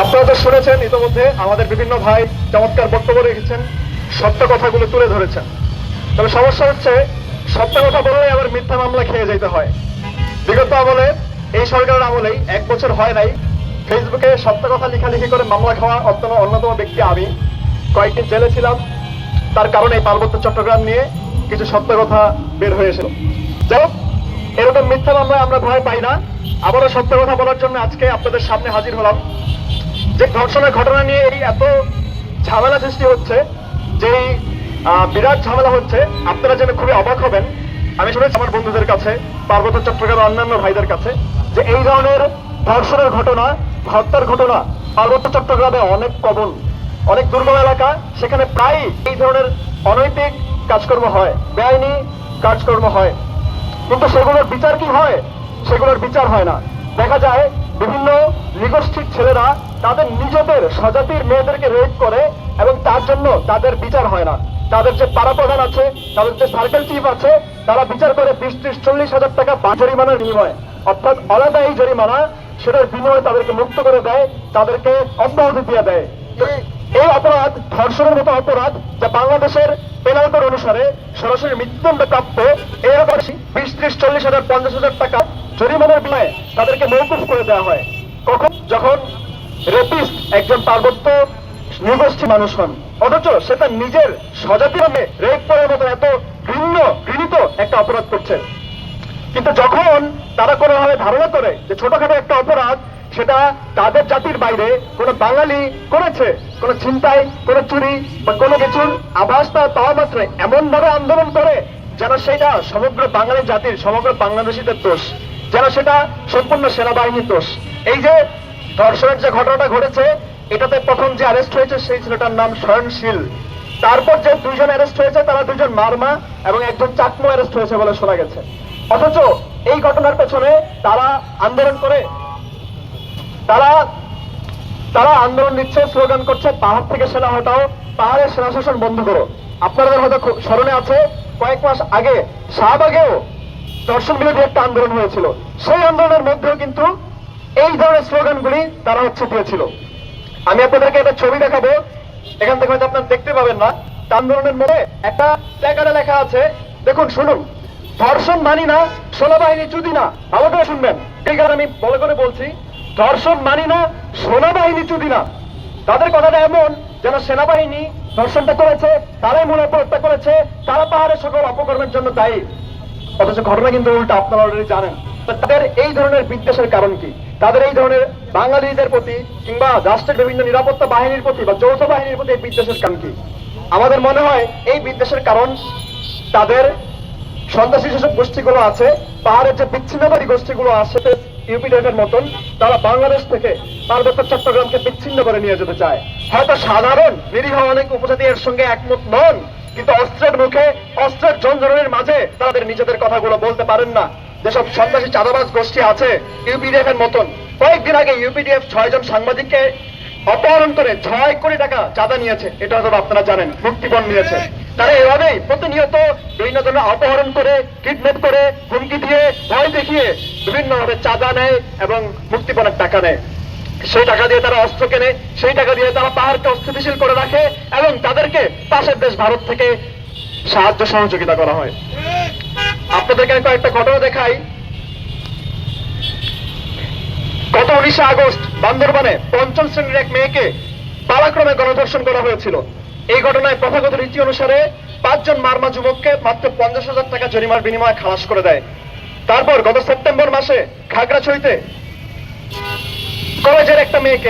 আপনারা তো শুনেছেন ইতিমধ্যে আমাদের বিভিন্ন ভাই চমৎকার বক্তব্য রেখেছেন, সত্য কথাগুলো তুলে ধরেছেন। তবে সমস্যা হচ্ছে, সত্য কথা বললে আবার মিথ্যা মামলা খেয়ে যেতে হয়। বিগত আমলে এই সরকারের আমলেই এক বছর হয় নাই, ফেসবুকে সত্য কথা লেখালেখি করে মামলা খাওয়া অত্যন্ত অন্যতম ব্যক্তি আমি। কয়েকদিন জেলে ছিলাম, তার কারণে এই পার্বত্য চট্টগ্রাম নিয়ে কিছু সত্য কথা বের হয়েছিল যাই হোক, এরকম মিথ্যা মামলায় আমরা ভয় পাই না। আবারও সত্য কথা বলার জন্য আজকে আপনাদের সামনে হাজির হলাম। যে ধর্ষণের ঘটনা নিয়ে এই এত ঝামেলা সৃষ্টি হচ্ছে যে আহ, বিরাট ঝামেলা হচ্ছে আপনারা জেনে খুবই অবাক হবেন। আমি শুনেছি আমার বন্ধুদের কাছে পার্বত্য চট্টগ্রামের অন্যান্য ভাইদের কাছে যে এই ধরনের ধর্ষণের ঘটনা হত্যার ঘটনা পার্বত্য চট্টগ্রামে অনেক কমন অনেক দুর্গম এলাকা সেখানে প্রায় এই ধরনের অনৈতিক কাজকর্ম হয় বেআইনি কাজকর্ম হয়। কিন্তু সেগুলোর বিচার কি হয়? সেগুলোর বিচার হয় না। দেখা যায় বিভিন্ন নিগোষ্ঠীর ছেলেরা তাদের নিজেদের স্বজাতির মেয়েদেরকে রেপ করে এবং তার জন্য তাদের বিচার হয় না। তাদের যে পাড়া প্রধান আছে, তাদের যে সার্কেল চিফ আছে, তারা বিচার করে বিশ ত্রিশ চল্লিশ হাজার টাকা জরিমানার বিনিময়ে। অর্থাৎ আলাদা এই জরিমানা, সেটার বিনিময়ে তাদেরকে মুক্ত করে দেয়, তাদেরকে অব্যাহতি দিয়ে দেয়। এই অপরাধ ধর্ষণের মতো অপরাধ যা বাংলাদেশের পেনাল কোড অনুসারে সরাসরি মৃত্যুদণ্ড প্রাপ্ত এরকম বিশ ত্রিশ চল্লিশ হাজার, পঞ্চাশ হাজার টাকা জরিমানার বিনিময়ে তাদেরকে মৌকুফ করে দেওয়া হয়। কখন? যখন রেপিস্ট একজন পার্বত্য নিগোষ্ঠী মানুষ হন। অথচ সে তার নিজের স্বজাতি নামে রেপ করার মতো এত ঘৃণ্য, ঘৃণিত একটা অপরাধ করছে। কিন্তু যখন তারা কোনোভাবে ধারণা করে যে ছোটখাটো একটা অপরাধ, সেটা তাদের জাতির বাইরে কোনো বাঙালি করেছে, কোনো ছিনতাই, কোনো চুরি বা কোনো কিছুর আভাস তা পাওয়া মাত্রে এমনভাবে আন্দোলন করে যেন সেটা সমগ্র বাঙালি জাতির, সমগ্র বাংলাদেশিদের দোষ। যেন সেটা সম্পূর্ণ সেনাবাহিনীর দোষ। এই যে ধর্ষণের যে ঘটনাটা ঘটেছে, এটাতে প্রথম যে অ্যারেস্ট হয়েছে সেই ছেলেটার নাম স্বয়ংশীল তারপর যে দুইজন অ্যারেস্ট হয়েছে, তারা দুইজন মারমা এবং একজন চাকমো অ্যারেস্ট হয়েছে বলে শোনা গেছে। অথচ এই ঘটনার পেছনে তারা আন্দোলন করে, তারা তারা আন্দোলন নিচ্ছে স্লোগান করছে, পাহাড় থেকে সেনা হটাও পাহাড়ের সেনা শাসন বন্ধ করো। আপনাদের হয়তো স্মরণে আছে, কয়েক মাস আগে শাহবাগেও দর্শন বিরোধী একটা আন্দোলন হয়েছিল। সেই আন্দোলনের মধ্যেও কিন্তু এই ধরনের স্লোগানগুলি তারা হচ্ছে দিয়েছিল। আমি আপনাদেরকে একটা ছবি দেখাবো। এখান থেকে হয়তো আপনারা দেখতে পাবেন না। আন্দোলনের মধ্যে একটা প্ল্যাকার্ডে লেখা আছে, দেখুন, শুনুন। ধর্ষণ মানি না, সেনাবাহিনী চুদি না। ভালো করে শুনবেন। এই কারণে আমি বলে করে বলছি, ধর্ষণ মানি না, সেনাবাহিনী চুদি না। তাদের কথাটা এমন যেন সেনাবাহিনী ধর্ষণটা করেছে, তারাই মূল অপরাধটা করেছে, তারা পাহাড়ের সকল অপকর্মের জন্য দায়ী। অথচ ঘটনা কিন্তু উল্টা, আপনারা অলরেডি জানেন। তাদের এই ধরনের বিদ্বেষের কারণ কি? তাদের এই ধরনের বাঙালিদের প্রতি কিংবা রাষ্ট্রের বিভিন্ন নিরাপত্তা বাহিনীর প্রতি বা যৌথ বাহিনীর প্রতি এই বিদ্বেষের কারণ কি? আমাদের মনে হয় এই বিদ্বেষের কারণ তাদের সন্ত্রাসী যেসব গোষ্ঠীগুলো আছে, পাহাড়ের যে বিচ্ছিন্নবাদী গোষ্ঠীগুলো আছে ইউপিডিএফের মতন, তারা বাংলাদেশ থেকে পার্বত্য চট্টগ্রামকে বিচ্ছিন্ন করে নিয়ে যেতে চায়। হয়তো সাধারণ, নিরীহ অনেক উপজাতি এর সঙ্গে একমত নন। কিন্তু অস্ত্রের মুখে, অস্ত্রের জঞ্জনের মাঝে তাদের নিজেদের কথাগুলো বলতে পারেন না। যেসব সন্ত্রাসী চাঁদাবাজ গোষ্ঠী আছে ইউপিডিএফ এর মতন। কয়েকদিন আগে ইউপিডিএফ ছয়জন সাংবাদিককে অপহরণ করে ছয় কোটি টাকা চাঁদা নিয়েছে। এটা হয়তো আপনারা জানেন, মুক্তিপণ নিয়েছে। তারা এভাবেই প্রতিনিয়ত বিভিন্ন ধরনের অপহরণ করে, কিডন্যাপ করে, হুমকি দিয়ে, ভয় দেখিয়ে বিভিন্ন ভাবে চাঁদা নেয় এবং মুক্তিপণের টাকা নেয়। সেই টাকা দিয়ে তারা অস্ত্র কেনে, সেই টাকা দিয়ে তারা পাহাড়কে অস্থিতিশীল করে রাখে এবং তাদেরকে পাশের দেশ ভারত থেকে সাহায্য সহযোগিতা করা হয়। আপনাদেরকে আমি কয়েকটা ঘটনা দেখাই। গত উনিশে আগস্ট বান্দরবানে পঞ্চম শ্রেণির এক মেয়েকে পালাক্রমে গণধর্ষণ করা হয়েছিল। এই ঘটনায় প্রথাগত রীতি অনুসারে পাঁচজন মারমা যুবককে মাত্র পঞ্চাশ হাজার টাকা জরিমার বিনিময়ে খালাস করে দেয়। তারপর গত সেপ্টেম্বর মাসে খাগড়াছড়িতে কলেজের একটা মেয়েকে